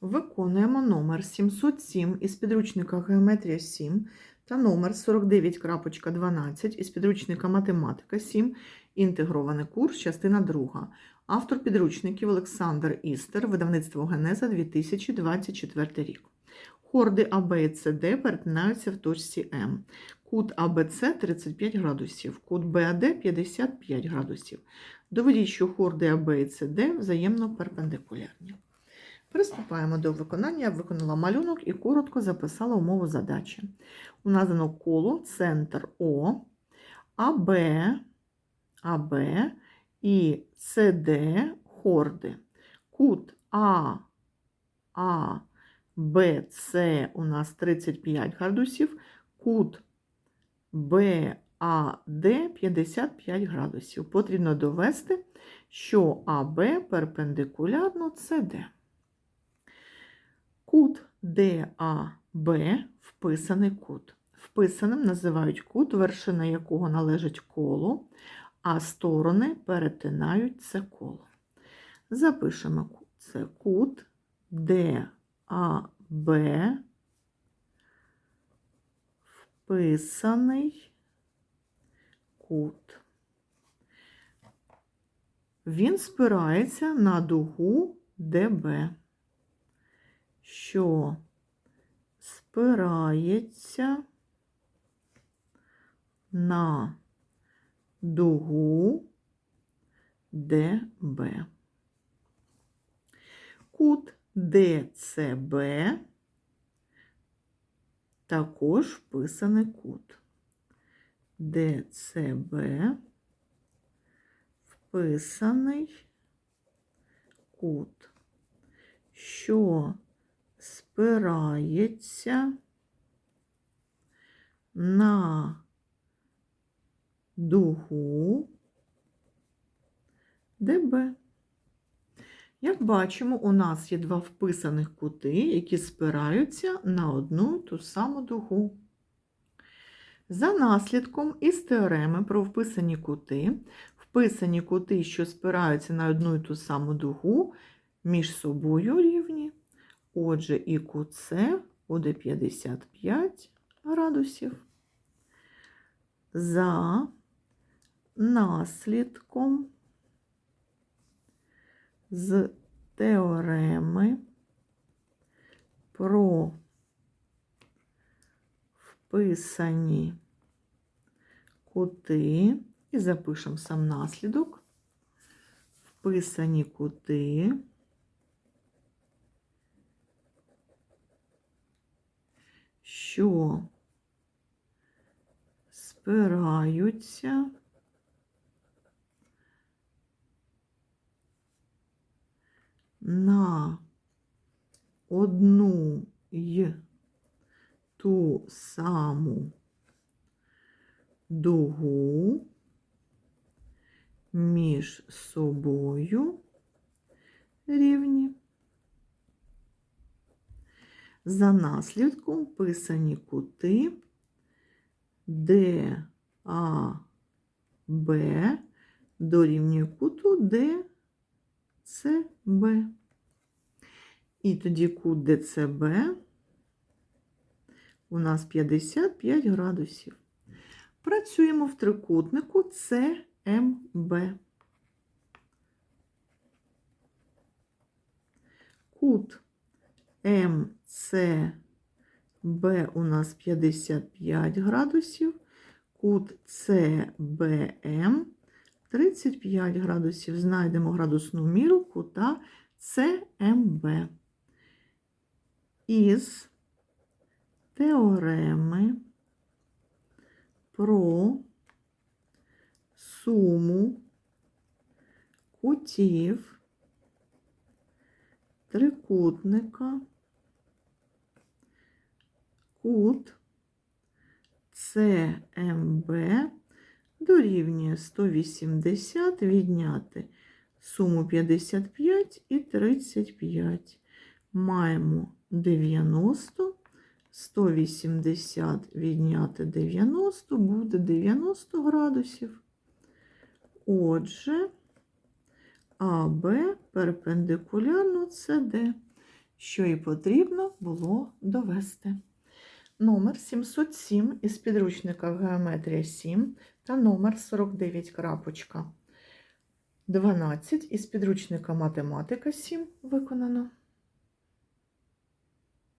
Виконуємо номер 707 із підручника Геометрія 7 та номер 49.12 із підручника Математика 7, інтегрований курс, частина 2. Автор підручників Олександр Істер, видавництво Генеза 2024 рік. Хорди АБ і СД перетинаються в точці М. Кут АБЦ 35 градусів, кут БАД 55 градусів. Доведіть, що хорди АБ і СД взаємно перпендикулярні. Приступаємо до виконання. Я виконала малюнок і коротко записала умову задачі. У нас дано коло, центр О, АБ, АБ і СД хорди. Кут А, А, Б, С у нас 35 градусів, кут Б, А, Д 55 градусів. Потрібно довести, що АБ перпендикулярно СД. Кут ДАБ вписаний кут. Вписаним називають кут, вершина якого належить колу, а сторони перетинають це коло. Запишемо кут. Це кут ДАБ вписаний кут. Він спирається на дугу ДБ що спирається на дугу ДБ. Кут ДЦБ також вписаний кут. ДЦБ вписаний кут, що спирається на дугу ДБ. Як бачимо, у нас є два вписаних кути, які спираються на одну ту саму дугу. За наслідком із теореми про вписані кути, вписані кути, що спираються на одну і ту саму дугу, між собою рівні. Отже, і кут С буде 55 градусів. За наслідком з теореми про вписані кути, і запишемо сам наслідок, вписані кути. Що спираються на одну й ту саму дугу між собою рівні. За наслідком писані кути ДАБ дорівнює куту ДЦБ. І тоді кут ДЦБ у нас 55 градусів. Працюємо в трикутнику ЦМБ. Кут МЦБ у нас 55 градусів, кут ЦБМ 35 градусів. Знайдемо градусну міру кута ЦМБ. Із теореми про суму кутів трикутника кут ЦМБ дорівнює 180 відняти суму 55 і 35. Маємо 90, 180 відняти 90 буде 90 градусів. Отже, АБ перпендикулярно СД. що і потрібно було довести. Номер 707 із підручника Геометрія 7 та номер 49.12 із підручника Математика 7 виконано.